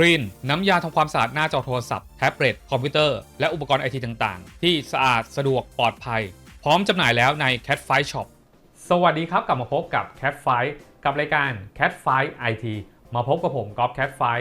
ครีนน้ำยาทำความสะอาดหน้าจอโทรศัพท์แท็บเล็ตคอมพิวเตอร์ และอุปกรณ์ไอทีต่างๆ ที่สะอาดสะดวกปลอดภัย พร้อมจำหน่ายแล้วใน Cat f i Shop สวัสดีครับ กลับมาพบกับ Cat f i กับรายการ Cat f i IT มาพบกับผมกอล์ฟ Cat f i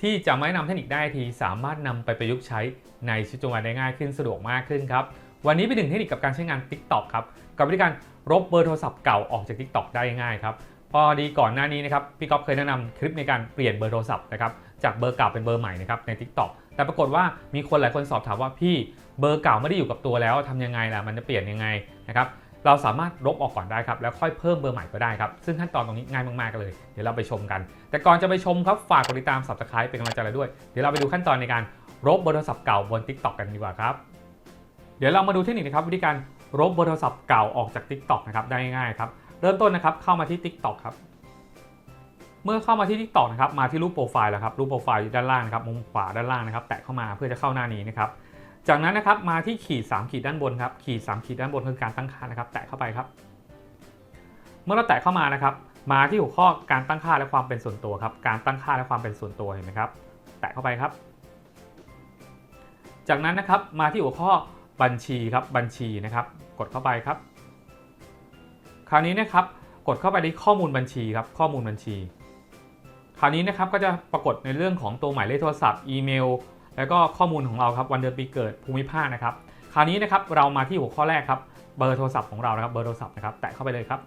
ที่จะไม่นำเทคนิคได้ทีสามารถนำไปประยุกต์ใช้ในชีวิตประจำวันได้ง่ายขึ้นสะดวกมากขึ้นครับ วันนี้ไปถึงเทคนิคกับการใช้งาน TikTok ครับ กับวิธีการลบเบอร์โทรศัพท์เก่าออกจาก TikTok ได้ง่ายครับพอดีก่อนหน้านี้นะครับพี่ก๊อฟเคยแนะนำคลิปในการเปลี่ยนเบอร์โทรศัพท์นะครับ จากเบอร์เก่าเป็นเบอร์ใหม่นะครับใน TikTok แต่ปรากฏว่ามีคนหลายคนสอบถามว่าพี่เบอร์เก่าไม่ได้อยู่กับตัวแล้วทำยังไงล่ะมันจะเปลี่ยนยังไงนะครับเราสามารถลบออกก่อนได้ครับแล้วค่อยเพิ่มเบอร์ใหม่ก็ได้ครับซึ่งขั้นตอนตรงนี้ง่ายมากๆเลย เดี๋ยวเราไปชมกัน แต่ก่อนจะไปชมครับฝากกดติดตาม subscribe เป็นกำลังใจเราด้วย เดี๋ยวเราไปดูขั้นตอนในการลบเบอร์โทรศัพท์เก่าบน TikTok กันดีกว่าครับเดี๋ยวเรามาดูเทคนิคนะครับวิธีการลบเบอร์โทรศัพท์เก่าออกจาก TikTok นะครับได้ง่ายครับเริ่มต้นนะครับเข้ามาที่ TikTok ครับ เมื่อเข้ามาที่ TikTok นะครับมาที่รูปโปรไฟล์แล้วครับรูปโปรไฟล์ด้านล่างนะครับมุมขวาด้านล่างนะครับแตะเข้ามาเพื่อจะเข้าหน้านี้นะครับจากนั้นนะครับมาที่ขีด 3 ขีดด้านบนครับขีด 3 ขีดด้านบนคือการตั้งค่านะครับ แตะเข้าไปครับ เมื่อเราแตะเข้ามานะครับ มาที่หัวข้อการตั้งค่าและความเป็นส่วนตัวครับการตั้งค่าและความเป็นส่วนตัวเห็นไหมครับ แตะเข้าไปครับ จากนั้นนะครับมาที่หัวข้อบัญชีครับบัญชีนะครับ กดเข้าไปครับ คราวนี้นะครับกดเข้าไปที่ข้อมูลบัญชีครับข้อมูลบัญชี ราวนี้นะครับก็จะปรากฏในเรื่องของตัวหมายเลขโทรศัพท์ อีเมล แล้วก็ข้อมูลของเราครับวันเดือนปีเกิดภูมิภาคนะครับคราวนี้นะครับเรามาที่หัวข้อแรกครับเบอร์โทรศัพท์ของเรานะครับเบอร์โทรศัพท์นะครับแตะเข้าไปเลยครับ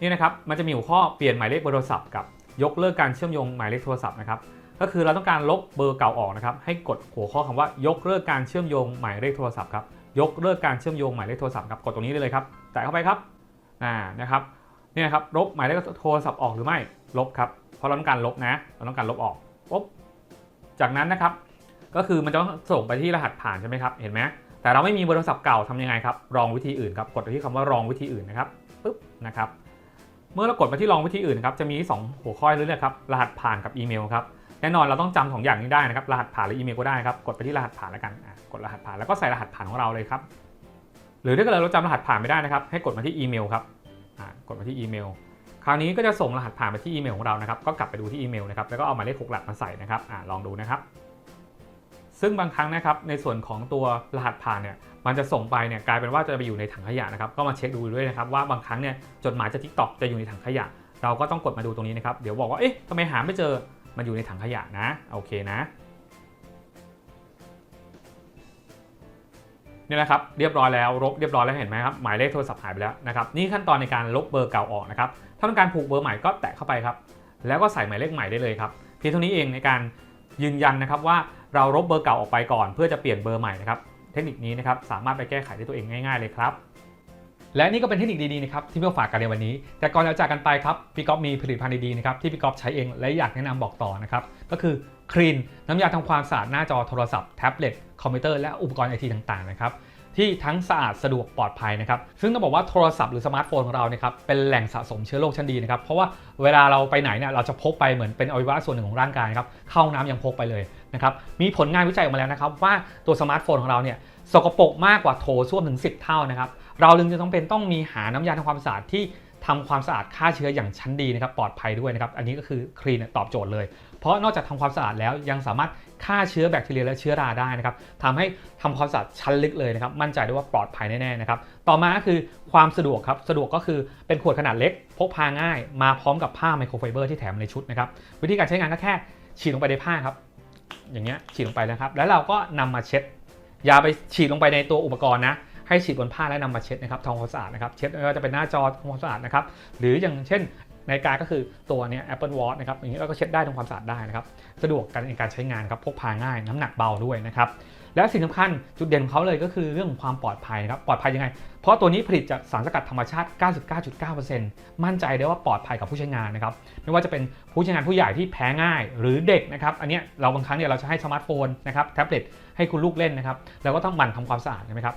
นี่นะครับมันจะมีหัวข้อเปลี่ยนหมายเลขเบอร์โทรศัพท์กับยกเลิกการเชื่อมโยงหมายเลขโทรศัพท์นะครับก็คือเราต้องการลบเบอร์เก่าออกนะครับให้กดหัวข้อคำว่ายกเลิกการเชื่อมโยงหมายเลขโทรศัพท์ครับยกเลิกการเชื่อมโยงหมายเลขโทรศัพท์ครับกดตรงนี้ได้เลยครับแตะเข้าไปครับอ่านะครับนี่ยครับลบหมายเลขโทรศัพท์ออกหรือไม่ลบครับ เพราะเราต้องการลบนะ เราต้องการลบออกปุ๊บจากนั้นนะครับ ก็คือมันจะส่งไปที่รหัสผ่านใช่ไหมครับ เห็นไหมแต่เราไม่มีเบอร์โทรศัพท์เก่าทำยังไงครับ รองวิธีอื่นครับ กดไปที่คำว่ารองวิธีอื่นนะครับปึ๊บนะครับ เมื่อเรากดมาที่รองวิธีอื่นครับ จะมี 2 หัวข้อเลือกครับ รหัสผ่านกับอีเมลครับ แน่นอนเราต้องจำสองอย่างนี้ได้นะครับ รหัสผ่านหรืออีเมลก็ได้ครับ กดไปที่รหัสผ่านแล้วกัน กดรหัสผ่านแล้วก็ใส่รหัสผ่านของเราเลยครับ หรือถ้าเกิดเราจำรหัสผ่านไม่ได้นะครับ ให้กดมาที่อีเมลครับกดมาที่อีเมล คราวนี้ก็จะส่งรหัสผ่านไปที่อีเมลของเรานะครับ ก็กลับไปดูที่อีเมลนะครับ แล้วก็เอาหมายเลขหกหลักมาใส่นะครับอลองดูนะครับ ซึ่งบางครั้งนะครับ ในส่วนของตัวรหัสผ่านเนี่ย มันจะส่งไปเนี่ยกลายเป็นว่าจะไปอยู่ในถังขยะนะครับ ก็มาเช็คดูด้วยนะครับว่าบางครั้งเนี่ยจดหมายจากทิกตอกจะอยู่ในถังขยะ เราก็ต้องกดมาดูตรงนี้นะครับ เดี๋ยวบอกว่า เอ๊ะทำไมหาไม่เจอ มันอยู่ในถังขยะนะ โอเคนะ นี่แหละครับเรียบร้อยแล้วลบเรียบร้อยแล้วเห็นไหมครับหมายเลขโทรศัพท์หายไปแล้วนะครับนี่ขั้นตอนในการลบเบอร์เก่าออกนะครับถ้าต้องการผูกเบอร์ใหม่ก็แตะเข้าไปครับแล้วก็ใส่หมายเลขใหม่ได้เลยครับเพียงเท่านี้เองในการยืนยันนะครับว่าเราลบเบอร์เก่าออกไปก่อน เพื่อจะเปลี่ยนเบอร์ใหม่นะครับเทคนิคนี้นะครับสามารถไปแก้ไขได้ตัวเองง่าย ๆเลยครับ และนี่ก็เป็นเทคนิคดีๆนะครับที่มาฝากกันในวันนี้ แต่ก่อนจะจากกันไปครับพี่ก๊อฟมีผลิตภัณฑ์ดีๆนะครับที่พี่ก๊อฟใช้เองและอยากแนะนำบอกต่อนะครับก็คือครีนน้ำยาทำความสะอาดหน้าจอโทรศัพท์แท็บเล็ตคอมพิวเตอร์และอุปกรณ์ไอทีต่างๆนะครับที่ทั้งสะอาดสะดวกปลอดภัยนะครับ ซึ่งต้องบอกว่าโทรศัพท์หรือสมาร์ทโฟนของเรานี่ยครับเป็นแหล่งสะสมเชื้อโรคชั้นดีนะครับ เพราะว่าเวลาเราไปไหนเนี่ยเราจะพกไปเหมือนเป็นอวัยวะส่วนหนึ่งของร่างกายครับ เข้าห้องน้ำยังพกไปเลยนะครับ มีผลงานวิจัยออกมาแล้วนะครับว่าตัวสมาร์ทโฟนของเราเนี่ยสกปรกมากกว่าโถส้วมถึง 10 เท่านะครับ เราจึงจะต้องเป็นต้องมีหาน้ำยาทำความสะอาดที่ทำความสะอาดฆ่าเชื้ออย่างชั้นดีนะครับปลอดภัยด้วยนะครับ อันนี้ก็คือครีนตอบโจทย์เลย เพราะนอกจากทำความสะอาดแล้วยังสามารถฆ่าเชื้อแบคทีเรียและเชื้อราได้นะครับทำให้ทำความสะอาดชั้นลึกเลยนะครับ มั่นใจได้ว่าปลอดภัยแน่ๆนะครับ ต่อมาก็คือความสะดวกครับ สะดวกก็คือเป็นขวดขนาดเล็ก พกพาง่าย มาพร้อมกับผ้าไมโครไฟเบอร์ที่แถมในชุดนะครับ วิธีการใช้งานก็แค่ฉีดลงไปในผ้าครับ อย่างเงี้ยฉีดลงไปนะครับ แล้วเราก็นำมาเช็ด อย่าไปฉีดลงไปในตัวอุปกรณ์นะ ให้ฉีดบนผ้าแล้วนำมาเช็ดนะครับทำความสะอาดนะครับเช็ดไม่ว่าจะเป็นหน้าจอทำความสะอาดนะครับหรืออย่างเช่นนาฬิกาก็คือตัวเนี้ย Apple Watch นะครับอย่างนี้เราก็เช็ดได้ทำความสะอาดได้นะครับสะดวกกันในการใช้งานครับพกพาง่ายน้ำหนักเบาด้วยนะครับและสิ่งสำคัญจุดเด่นของเขาเลยก็คือเรื่องของความปลอดภัยนะครับปลอดภัยยังไง เพราะตัวนี้ผลิตจากสารสกัดธรรมชาติ 99.9%มั่นใจได้ว่าปลอดภัยกับผู้ใช้งานนะครับไม่ว่าจะเป็นผู้ใช้งานผู้ใหญ่ที่แพ้ง่าย หรือเด็กนะครับอันเนี้ยเราบางครั้งเนี่ยเราจะให้สมาร์ทโฟนนะครับแท็บเล็ตให้คุณลูกเล่นนะครับเราก็ต้องหมั่นทำความสะอาดใช่ไหมครับ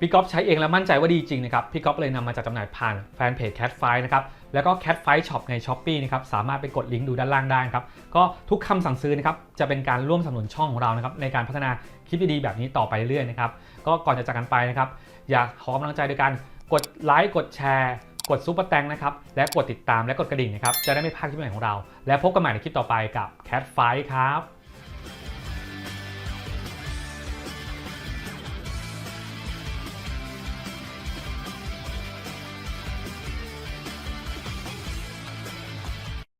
พี่ก๊อฟใช้เองแล้วมั่นใจว่าดีจริงนะครับ พี่ก๊อฟเลยนำมาจัดจำหน่ายผ่านแฟนเพจ Cat f i นะครับ แล้วก็ Cat f i Shop ใน s h อ p e e นะครับ สามารถไปกดลิงก์ดูด้านล่างได้ครับ ก็ทุกคำสั่งซื้อนะครับ จะเป็นการร่วมสนับสนุนช่องของเรานะครับ ในการพัฒนาคลิปดีๆแบบนี้ต่อไปเรื่อยๆนะครับ ก็ก่อนจะจากกันไปนะครับ อยากขอกำลังใจโดยการกดไลค์ กดแชร์ กดซุปเปอร์แตงนะครับ และกดติดตามและกดกระดิ่งนะครับ จะได้ไม่พลาดคลิปใหม่ของเรา และพบกันใหม่ในคลิปต่อไปกับ Cat f i ครับ